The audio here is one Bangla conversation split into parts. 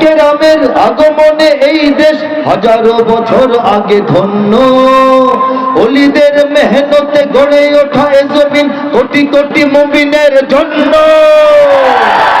কেরামের আগমনে এই দেশ হাজারো বছর আগে ধন্য। অলিদের মেহনতে গড়ে ওঠা এ জমিন কোটি কোটি মুমিনের জন্য।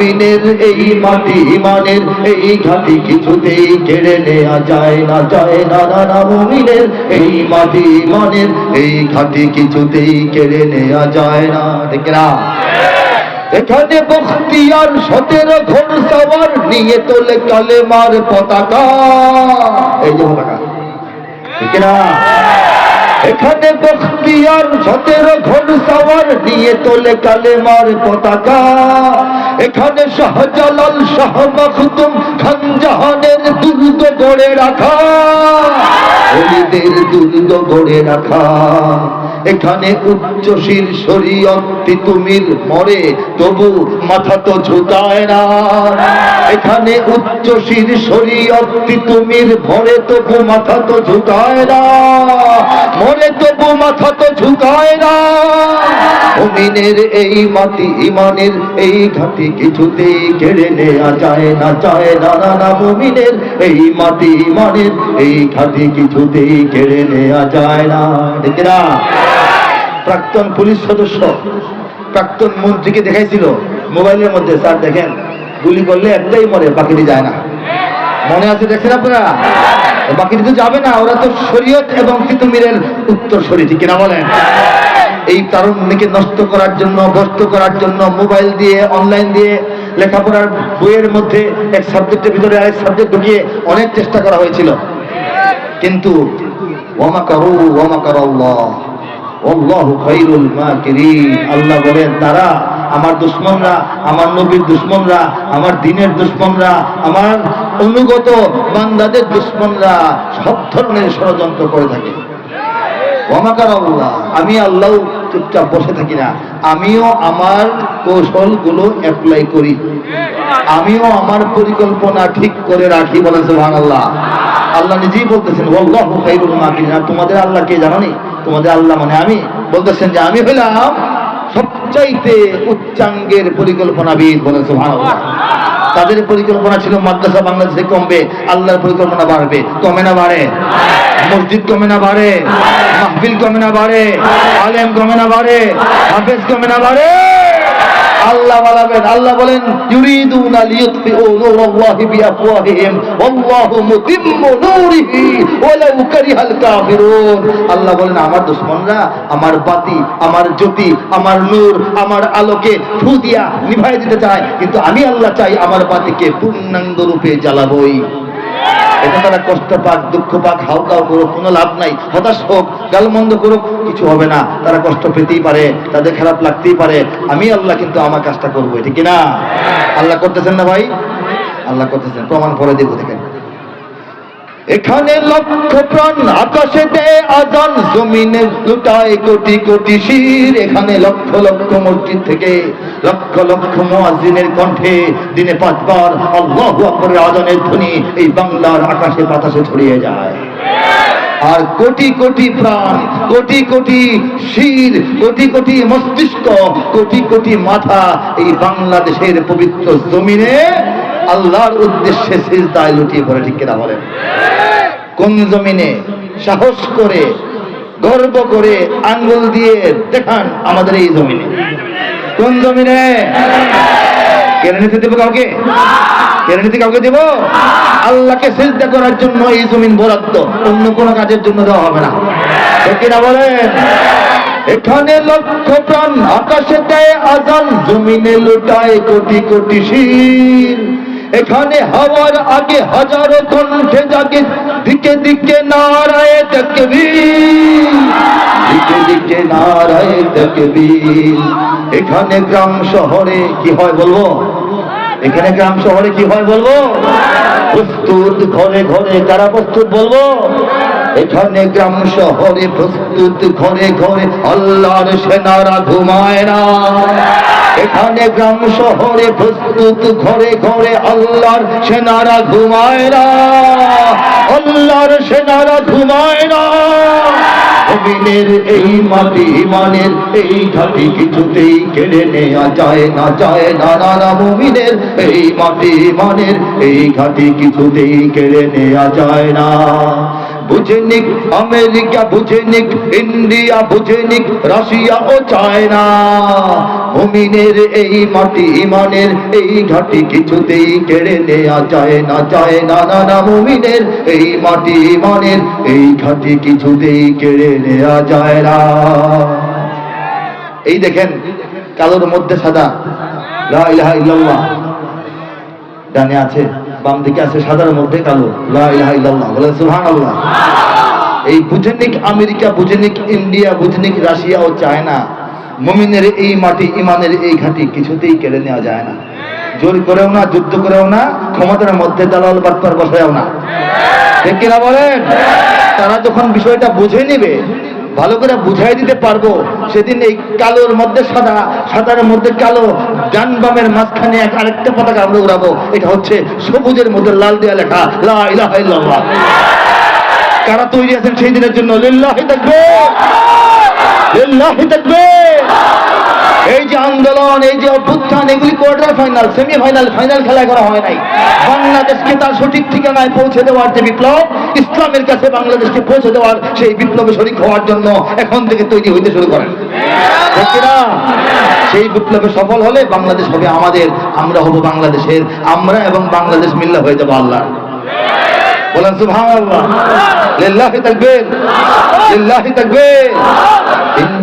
মুমিনের এই মাটি, ইমানের এই ঘাটি কিছুতেই কেড়ে নেওয়া যায় না যায় না না না এই মাটি, ইমানের এই ঘাটি কিছুতেই কেড়ে নেওয়া যায় না, ঠিক এখানে বখতিয়ার সতেরো ঘোর সবার নিয়ে তোলে কালেমার পতাকা। এই যে পতাকা। ঠিক না? এখানে বখতিয়ার সতেরো ঘন সাওয়ার নিয়ে তোলে কালেমার পতাকা। এখানে শাহজালাল শাহ মখদুম খান জাহানের দুর্গ গড়ে রাখা। দুর্গ গড়ে রাখা। এখানে উচ্চ শির শরীয়ত তিতুমির মরে, তবু মাথা তো ঝুঁকায় না। এখানে উচ্চ শির শরীয়ত তিতুমির ভরে তবু মাথা তো ঝুঁকায় না। মরে, তবু মাথা তো ঝুঁকায় না। মুমিনের এই মাটি ইমানের এই ঘাটি কিছুতেই কেড়ে নেওয়া যায় না যায় না না না। মুমিনের এই মাটি ইমানের এই ঘাটি কিছুতেই কেড়ে নেওয়া যায় না। ঠিক না প্রাক্তন পুলিশ সদস্য, প্রাক্তন মন্ত্রীকে দেখাইছিল। মোবাইলের মধ্যে, স্যার, দেখেন, গুলি করলে একটাই মরে, বাকিটি যায় না। মনে আছে, দেখছেন আপনারা? বাকিটি তো যাবে না, ওরা তো শরীয়ত এবং তিতুমিরের উত্তর শরী ঠিক কিনা বলেন? এই তারুণ্যকে নষ্ট করার জন্য ভ্রষ্ট করার জন্য, মোবাইল দিয়ে, অনলাইন দিয়ে, লেখাপড়ার বইয়ের মধ্যে এক সাবজেক্টের ভিতরে আরেক সাবজেক্ট ঢুকিয়ে অনেক চেষ্টা করা হয়েছিল। কিন্তু ওয়ামা কারু ওয়ামা কারাল্লাহ আল্লাহু আল্লাহ বলেন, তারা আমার দুশ্মনরা, আমার নবীর দুশ্মনরা, আমার দিনের দুশ্মনরা, আমার অনুগত বান্দাদের দুশ্মনরা সব ধরনের ষড়যন্ত্র করে থাকে। আল্লাহ আমি আল্লাহ চুপচাপ বসে থাকি না। আমিও আমার কৌশলগুলো অ্যাপ্লাই করি। আমিও আমার পরিকল্পনা ঠিক করে রাখি বলেন সুবহান আল্লাহ আল্লাহ নিজেই বলতেছেন আর তোমাদের আল্লাহ কে জানো নি তোমাদের আল্লাহ মানে আমি, বলতেছেন যে আমি হইলাম সবচাইতে উচ্চাঙ্গের পরিকল্পনাবিদ বলেছে আল্লাহ তাদের পরিকল্পনা ছিল মাদ্রাসা বাংলাদেশে কমবে, আল্লাহর পরিকল্পনা বাড়বে। কমে না বাড়ে? মসজিদ কমে না বাড়ে? মাহবিল কমে না বাড়ে? আলেম কমে না বাড়ে? হাফেজ কমে না বাড়ে? আল্লাহ আল্লাহ বলেন নূরাল্লাহি বিআফওয়াহিহিম মুতিম্মু নূরিহি, ওয়ালাউ কারিহাল কাফিরুন। আল্লাহ বলেন, আমার দুশমনরা, আমার বাতি, আমার জ্যোতি, আমার নূর, আমার আলোকে ফু দিয়া নিভাই দিতে চায়, কিন্তু আমি আল্লাহ চাই আমার বাতিকে পূর্ণাঙ্গ রূপে জ্বালাবই। এটা তারা কষ্ট পাক, দুঃখ পাক হাউকাও করুক, কোনো লাভ নাই, হতাশ হোক, গালমন্দ করুক, কিছু হবে না। তারা কষ্ট পেতেই পারে, তাদের খারাপ লাগতেই পারে। আমি আল্লাহ কিন্তু আমার কাজটা করব, ঠিক না আল্লাহ করতেছেন না ভাই? আল্লাহ করতেছেন, প্রমাণ করে দেবো দেখেন। এখানে লক্ষ প্রাণ আকাশে আজান, জমিনে লুটায় কোটি কোটি শির। এখানে লক্ষ লক্ষ মসজিদ থেকে লক্ষ লক্ষ মুয়াজ্জিনের কণ্ঠে দিনে পাঁচবার আল্লাহ আকবরের আজানের ধ্বনি এই বাংলার আকাশে বাতাসে ছড়িয়ে যায়। আর কোটি কোটি প্রাণ, কোটি কোটি শির, কোটি কোটি মস্তিষ্ক, কোটি কোটি মাথা এই বাংলাদেশের পবিত্র জমিনে আল্লাহর উদ্দেশ্যে সিজদায় লুটিয়ে পড়ে, ঠিক কিনা বলেন? কোন জমিনে সাহস করে, গর্ব করে আঙ্গুল দিয়ে দেখান আমাদের এই জমিনে? কোন জমিনে? কেড়ে নিতে দেবো কাউকে? কেড়ে নিতে কাউকে দেব? আল্লাহকে সেজদা করার জন্য এই জমিন বরাদ্দ, অন্য কোনো কাজের জন্য দেওয়া হবে না। কিনা বলেন? এখানে লক্ষ প্রাণ আকাশে দেয় আজান, জমিনে লুটায় কোটি কোটি শির। এখানে হওয়ার আগে হাজারো কণ্ঠে জাগে। দিকে দিকে নারায় তকবীর দিকে দিকে নারায় তকবীর এখানে গ্রাম শহরে কি হয় বলব? এখানে গ্রাম শহরে কি হয় বলব? প্রস্তুত ঘরে ঘরে কারা প্রস্তুত বলব? এখানে গ্রাম শহরে প্রস্তুত ঘরে ঘরে আল্লাহর সেনারা ঘুমায় না। এখানে গ্রাম শহরে প্রস্তুত ঘরে ঘরে আল্লাহর সেনারা ঘুমায় না। আল্লাহর সেনারা ঘুমায় না। এই মাটি, ইমানের এই ঘাটি কিছুতেই কেড়ে নেওয়া যায় না যায় না। নানা মুমিনের এই মাটি, ইমানের এই ঘাটি কিছুতেই কেড়ে নেওয়া যায় না। বুঝে নিক, আমেরিকা বুঝে নিক, ইন্ডিয়া বুঝে নিক, রাশিয়া ও চায়না। মুমিনের এই মাটি, ইমানের এই ঘাটি কিছুতেই কেড়ে নেয়া যায় না যায় না না না। মুমিনের এই মাটি, ইমানের এই ঘাটি কিছুতেই কেড়ে নেয়া যায় না। এই দেখেন, কালোর মধ্যে সাদা। ইল্লাল্লাহ। ডানে আছে। বাম দিকে আছে সাদার মধ্যে কালো। বলেন, সুবহানাল্লাহ। এই বুঝেনিক আমেরিকা, বুঝেনিক ইন্ডিয়া, বুঝেনিক রাশিয়া ও চায়না, মুমিনের এই মাটি, ইমানের এই ঘাটি কিছুতেই কেড়ে নেওয়া যায় না। জোর করেও না, যুদ্ধ করেও না, ক্ষমতার মধ্যে দালাল বাটপার বসায়ও না। বলেন? তারা যখন বিষয়টা বুঝে নেবে ভালো করে বুঝাই দিতে পারব। সেদিন এই কালোর মধ্যে সাদা, সাদার মধ্যে কালো ডান বামের মাঝখানে এক আরেকটা পতাকা আমরা উড়াবো। এটা হচ্ছে সবুজের মধ্যে লাল দেওয়া লেখা, লা কারা তৈরি আছেন সেই দিনের জন্য? লিল্লাহি তাকবীর। এই যে আন্দোলন, এই যে অভ্যুত্থান, এগুলি কোয়ার্টার ফাইনাল সেমি ফাইনাল করা হয় নাই। বাংলাদেশকে তার সঠিক ঠিকানায় পৌঁছে দেওয়ার যে বিপ্লব, ইসলামের কাছে বাংলাদেশকে পৌঁছে দেওয়ার সেই বিপ্লবে শরিক হওয়ার জন্য এখন থেকে তৈরি হইতে শুরু করেন। সেই বিপ্লবে সফল হলে বাংলাদেশ হবে আমাদের, আমরা হব বাংলাদেশের, আমরা এবং বাংলাদেশ মিল্লা হয়ে যাব আল্লাহ বলেন তাকবীর। লিল্লাহি তাকবীর।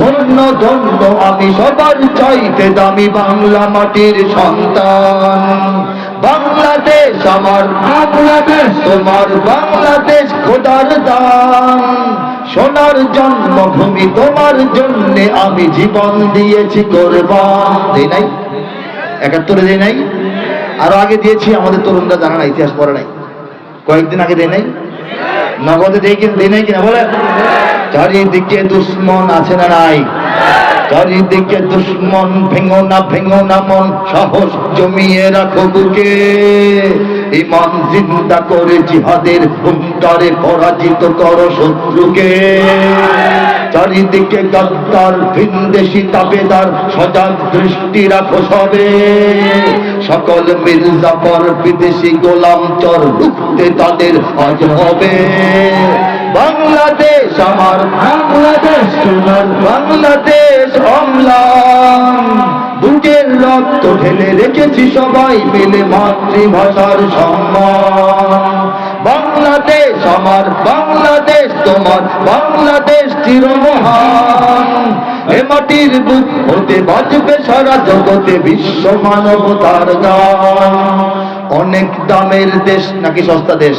ধন্য ধন্য আমি সবার চাইতে দামি বাংলা মাটির সন্তান। বাংলাদেশ আমার বাংলাদেশ। তোমার বাংলাদেশ খোদার দান। সোনার জন্মভূমি তোমার জন্য আমি জীবন দিয়েছি কোরবান। দেই নাই? একাত্তরে দেই নাই? আরও আগে দিয়েছি আমাদের তরুণরা জানা না ইতিহাস পড়ে নাই। কয়েকদিন আগে দেয় নাই? নগদে দেয় কিনা দেই কিনা বলে চারিদিকে দুশ্মন আছে না নাই? চারিদিকে দুশ্মন, ভেঙো না ভেঙো না মন, সাহস জমিয়ে রাখো বুকে। ইমান জিন্দা করে জিহাদের হুঙ্কারে পরাজিত করো শত্রুকে। চারিদিকে গদ্দার ভিনদেশি তাবেদার, সজাগ দৃষ্টি রাখো সবে। সকল মির্জাফর বিদেশি গোলাম চর রুখতে তাদের আজ হবে। বাংলাদেশ আমার বাংলাদেশ তোমার বাংলাদেশ, অম্লান। বুকের রক্ত ঢেলে রেখেছি সবাই মিলে মাতৃভাষার সম্মান। বাংলাদেশ, আমার বাংলাদেশ, তোমার বাংলাদেশ চিরমহান। এ মাটির বুক হতে বাজবে সারা জগতে বিশ্ব মানবতার গান অনেক দামের দেশ নাকি সস্তা দেশ?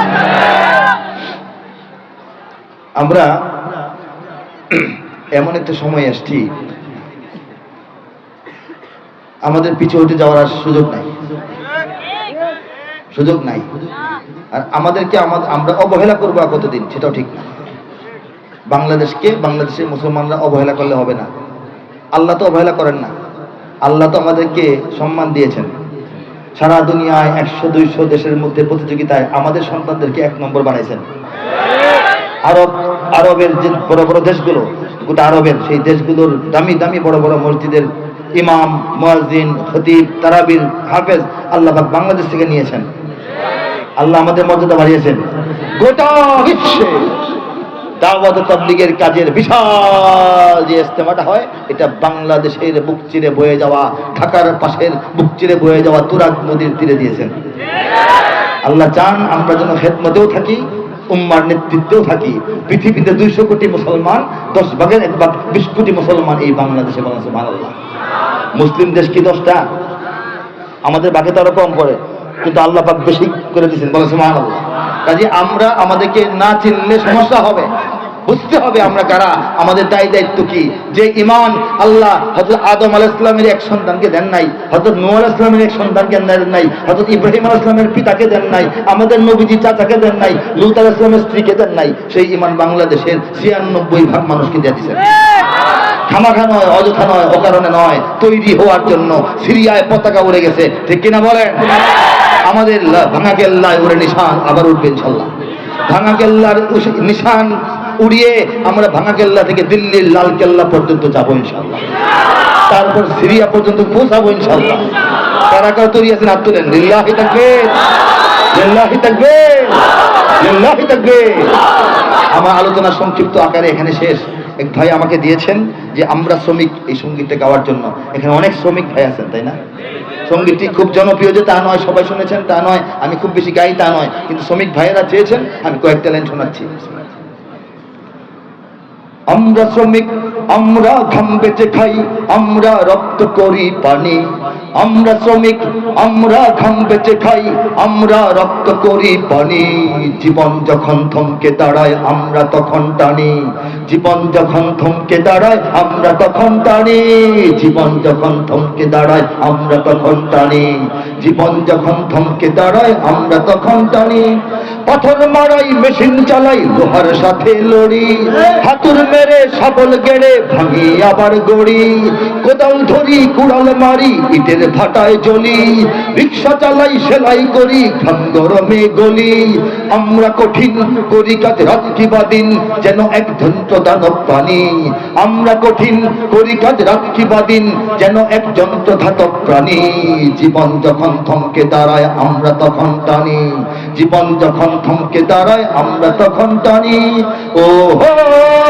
আমরা এমন একটা সময় আসছি, আমাদের পিছু হটে যাওয়ার আর সুযোগ নাই। সুযোগ নাই। আর আমাদেরকে আমাদের আমরা অবহেলা করব কতদিন, সেটাও ঠিক না। বাংলাদেশকে, বাংলাদেশের মুসলমানরা অবহেলা করলে হবে না। আল্লাহ তো অবহেলা করেন না। আল্লাহ তো আমাদেরকে সম্মান দিয়েছেন। সারা দুনিয়ায় একশো, দুইশো দেশের মধ্যে প্রতিযোগিতায় আমাদের সন্তানদেরকে এক নম্বর বানাইছেন। আরব, আরবের যে বড় বড় দেশগুলো, গোটা আরবের সেই দেশগুলোর দামি দামি বড় বড় মসজিদের ইমাম, মুয়াজ্জিন, খতিব, তারাবির, হাফেজ আল্লাহ বাংলাদেশ থেকে নিয়েছেন। আল্লাহ আমাদের মর্যাদা বাড়িয়েছেন। গোটা বিশ্বে দাওয়াত তাবলীগের কাজের বিশাল যে ইস্তেমাটা হয়, এটা বাংলাদেশের বুক চিরে বয়ে যাওয়া, ঢাকার পাশের বুক চিরে বয়ে যাওয়া তুরাগ নদীর তীরে দিয়েছেন। আল্লাহ চান আমরা যেন খেদমতেও থাকি উম্মার নেতৃত্বেও থাকি। পৃথিবীতে দুইশো কোটি মুসলমান, দশ ভাগের এক ভাগ, বিশ কোটি মুসলমান এই বাংলাদেশে বাংলাদেশে আল্লাহ মুসলিম দেশ কি দশটা? আমাদের বাকি তারা কম করে কিন্তু আল্লাহ বেশি করে দিয়েছেন বলেছে আল্লাহ কাজে আমরা আমাদেরকে না চিনলে সমস্যা হবে। বুঝতে হবে আমরা কারা, আমাদের দায় দায়িত্ব কি? যে ইমান আল্লাহ হজরত আদম আলাহ ইসলামের এক সন্তানকে দেন নাই হজরত নূহ আলাহ ইসলামের এক সন্তানকে দেন নাই হজরত ইব্রাহিম আলাহ ইসলামের পিতাকে দেন নাই, আমাদের নবীজি চাচাকে দেন নাই, লুত আলাহ ইসলামের স্ত্রীকে দেন নাই, সেই ইমান বাংলাদেশের ছিয়ানব্বই ভাগ মানুষকে দিয়ে দিয়েছেন। খামাখা নয়, অযথা নয়, অকারণে নয়, তৈরি হওয়ার জন্য সিরিয়ায় পতাকা উড়ে গেছে, ঠিক কিনা বলেন? আমাদের ভাঙা কেল্লায় উড়ে নিশান আবার উঠবে ইনশাল্লাহ। ভাঙা কেল্লার নিশান উড়িয়ে আমরা ভাঙা কেল্লা থেকে দিল্লির লাল কেল্লা পর্যন্ত যাব ইনশাল্লাহ তারপর সিরিয়া পর্যন্ত পৌঁছাবো ইনশাল্লাহ কারা কারা তৈরি আছেন, হাত তুলেন। লিল্লাহি থাকবে লিল্লাহি থাকবে লিল্লাহি থাকবে আমার আলোচনা সংক্ষিপ্ত আকারে এখানে শেষ। এক ভাই আমাকে দিয়েছেন যে আমরা শ্রমিক এই সঙ্গীতটা গাওয়ার জন্য। এখানে অনেক শ্রমিক ভাই আছেন, তাই না? সঙ্গীতটি খুব জনপ্রিয় যে তা নয়, সবাই শুনেছেন, তা নয়। আমি খুব বেশি গাই, তা নয়। কিন্তু শ্রমিক ভাইয়েরা চেয়েছেন, আমি কয়েকটা লাইন শোনাচ্ছি। আমরা শ্রমিক, আমরা ঘাম বেচে খাই, আমরা রক্ত করি পানি। আমরা শ্রমিক, আমরা ঘাম বেঁচে খাই, আমরা রক্ত করি পানি। জীবন যখন থমকে দাঁড়ায়, আমরা তখন টানি। জীবন যখন থমকে দাঁড়ায়, আমরা তখন টানি। জীবন যখন থমকে দাঁড়ায়, আমরা তখন টানি। জীবন যখন থমকে দাঁড়ায়, আমরা তখন টানি। পাথর মারাই, মেশিন চালাই, লোহার সাথে লড়ি। হাতুর মেরে শাবল গেড়ে ভাঙি আবার গড়ি। কোদাল ধরি, কুড়াল মারি, ইটের ভাটায় জ্বলি। রিক্সা চালাই, সেলাই করি গরমে গলি। আমরা কঠিন করি, কাজ রাত কিবা দিন, যেন এক যন্ত্র দানব প্রাণী। আমরা কঠিন করি, কাজ রাত কিবা দিন, যেন এক যন্ত্র ধাতব প্রাণী। জীবন যখন থমকে দাঁড়ায়, আমরা তখন টানি। জীবন যখন থমকে দাঁড়ায়, আমরা তখন টানি। ও হো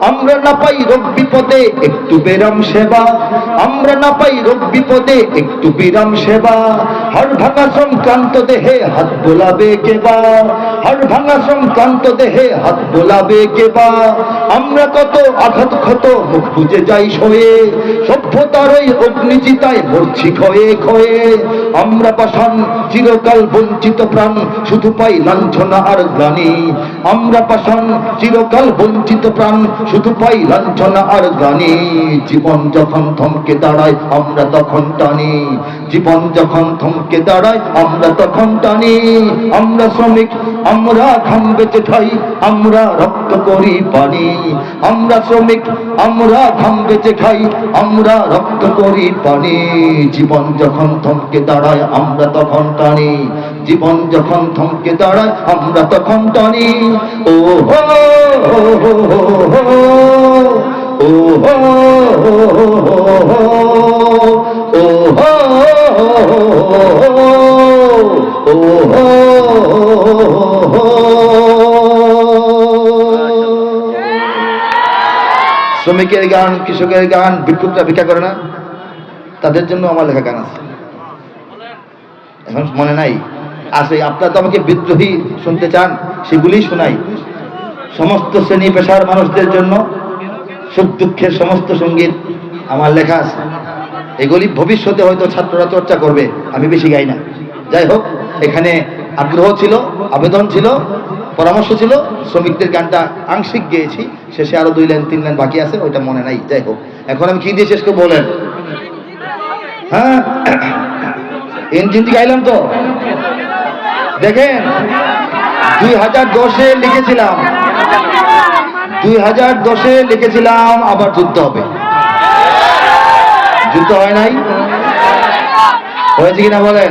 আমরা না পাই রোগ বিপদে, একটু বেরাম সেবা। আমরা না পাই রোগ বিপদে, একটু বিরাম সেবা। হাড় ভাঙা সংক্রান্ত দেহে হাত বোলাবে কেবা হাড় ভাঙা সংক্রান্ত দেহে হাত বোলাবে কেবা আমরা কত আঘাত ক্ষত, মুখ বুঝে যাই সয়ে সভ্যতার ওই অগ্নিচিতায় মরছি ক্ষয়ে ক্ষয়ে। আমরা পাষাণ, চিরকাল বঞ্চিত প্রাণ, শুধু পাই লাঞ্ছনা আর গ্লানি। আমরা পাষাণ, চিরকাল বঞ্চিত প্রাণ শুধু পাই লাঞ্ছনা আর গ্লানি জীবন যখন থমকে দাঁড়ায় আমরা তখন টানি জীবন যখন থমকে দাঁড়ায় আমরা তখন টানি আমরা শ্রমিক আমরা ঘাম বেঁচে খাই আমরা রক্ত করি পানি আমরা শ্রমিক আমরা ঘাম বেঁচে খাই আমরা রক্ত করি পানি জীবন যখন থমকে দাঁড়ায় আমরা তখন টানি জীবন যখন থমকে দাঁড়ায় আমরা তখন টানি ও হো হো হো হো শ্রমিকের গান, কৃষকের গান, ভিক্ষুকরা ভিক্ষা করে না? তাদের জন্য আমার লেখা গান আছে। এখন মনে নাই। আছে আপনারা তো আমাকে বিদ্রোহী শুনতে চান সেগুলি শোনাই। সমস্ত শ্রেণি পেশার মানুষদের জন্য সুখ দুঃখের সমস্ত সংগীত আমার লেখা আছে। এগুলি ভবিষ্যতে হয়তো ছাত্ররা চর্চা করবে, আমি বেশি গাই না। যাই হোক, এখানে আগ্রহ ছিল, আবেদন ছিল, পরামর্শ ছিল, শ্রমিকদের গানটা আংশিক গেয়েছি, শেষে আরও দুই লাইন, তিন লাইন বাকি আছে, ওইটা মনে নাই, যাই হোক। এখন আমি কি দিয়ে শেষ করব বলেন? হ্যাঁ? ইঞ্জিনটি গাইলাম তো? দেখেন, দুই হাজার দশে লিখেছিলাম দুই হাজার দশে লিখেছিলাম আবার যুদ্ধ হবে। যুদ্ধ হয় নাই? হয়েছে কিনা বলেন?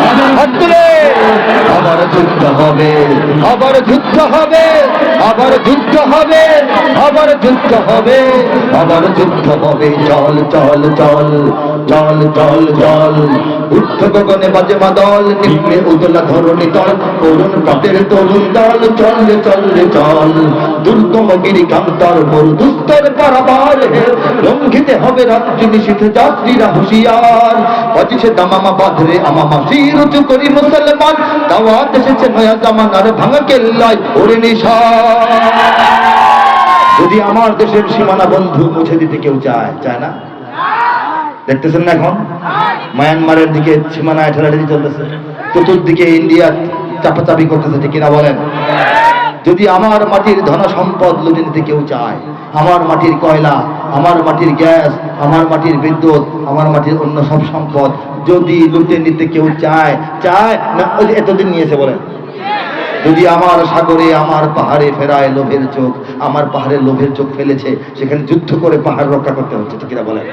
আবার যুদ্ধ হবে, আবার যুদ্ধ হবে, আবার যুদ্ধ হবে, আবার যুদ্ধ হবে, আবার যুদ্ধ হবে। চল চল চল। চল চল চল উদ্ধ গগনে বাজে মাদল নিম্নে উদলা ধরণী দল। করুণ পাটের তরুণ দল, চল রে চল রে, চল। দুর্গম গিরি কান্তর মোর দুস্তর পারাবার। লঙ্ঘিতে হবে রাত্রি নিষিদ্ধ যাত্রীরা হুঁশিয়ার। পঁচিশে দামামা বাঁধরে আমামা শির উঁচু করি মুসলমান। দাওয়াত এসেছে নয়া জামানার ভাঙা কেল্লায়, ওরে নিশা। যদি আমার দেশের সীমানা বন্ধু মুছে দিতে কেউ চায় চায় না? দেখতেছেন না এখন? মায়ানমারের দিকে সীমানায় ঠেলাঠেলি চলতেছে। চতুর্দিকে ইন্ডিয়া চাপাচাপি করতেছে, ঠিক কিনা বলেন? যদি আমার মাটির ধন সম্পদ লুটে নিতে কেউ চায়, আমার মাটির কয়লা, আমার মাটির গ্যাস, আমার মাটির বিদ্যুৎ, আমার মাটির অন্য সব সম্পদ যদি লুটে নিতে কেউ চায় চায় না এতদিন নিয়েছে বলেন। যদি আমার সাগরে, আমার পাহাড়ে ফেরায় লোভের চোখ, আমার পাহাড়ে লোভের চোখ ফেলেছে, সেখানে যুদ্ধ করে পাহাড় রক্ষা করতে হচ্ছে ঠিক বলেন?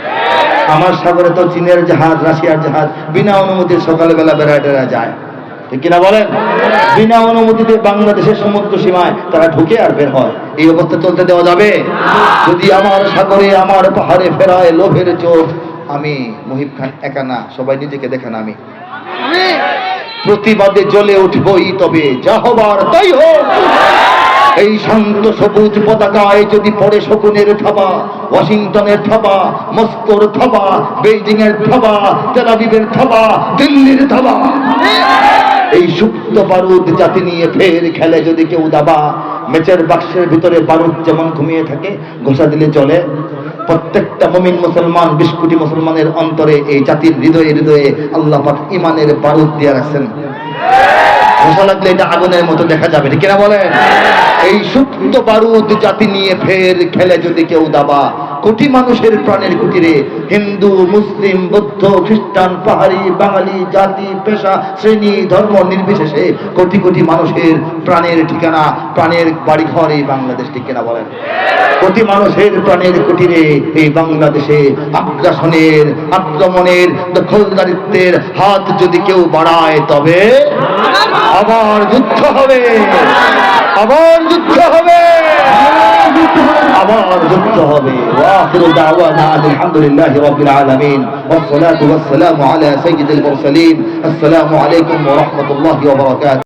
আমার সাগরে তো চীনের জাহাজ, রাশিয়ার জাহাজ, বিনা অনুমতির সকালবেলা বেড়ায় টেরা যায় কিনা বলেন? বিনা অনুমতিতে বাংলাদেশের সমুদ্র সীমায় তারা ঢুকে আর বের হয়। এই অবস্থা চলতে দেওয়া যাবে? যদি আমার সাগরে, আমার পাহাড়ে ফেরায় লোভের চোখ, আমি মুহিব খান একা না, সবাই নিজেকে দেখেন আমি। প্রতিবাদে জ্বলে উঠবই তবে যা হবার তাই হোক। এই শান্ত সবুজ পতাকায় যদি পড়ে শকুনের থাবা ওয়াশিংটনের থাবা মস্কোর থাবা বেইজিং এর থাবা তেলাবিবের থাবা দিল্লির থাবা এই সুপ্ত বারুদ জাতি নিয়ে ফের খেলে যদি কেউ দাবা, মেচের বাক্সের ভিতরে বারুদ যেমন ঘুমিয়ে থাকে, ঘোষা দিলে চলে। প্রত্যেকটা মমিন মুসলমান, বিশ কোটি মুসলমানের অন্তরে এই জাতির হৃদয়ে হৃদয়ে আল্লাহ পাক ইমানের বারুদ দিয়ে রাখছেন। লাগলে এটা আগুনের মতো দেখা যাবে কিনা বলেন? এই সুপ্ত বারুদ জাতি নিয়ে ফের খেলে যদি কেউ দাবা কোটি মানুষের প্রাণের কুটিরে হিন্দু, মুসলিম, বৌদ্ধ, খ্রিস্টান, পাহাড়ি, বাঙালি, জাতি, পেশা, শ্রেণি, ধর্ম নির্বিশেষে কোটি কোটি মানুষের প্রাণের ঠিকানা, প্রাণের বাড়িঘর এই বাংলাদেশ ঠিক কিনা বলেন? কোটি মানুষের প্রাণের কুটিরে এই বাংলাদেশে আগ্রাসনের, আক্রমণের, দখলদারিত্বের হাত যদি কেউ বাড়ায় তবে আবার যুদ্ধ হবে। আবার যুদ্ধ হবে। আবার যুদ্ধ হবে। وآخر دعوانا أن الحمد لله رب العالمين والصلاة والسلام على سيد المرسلين. السلام عليكم ورحمة الله وبركاته.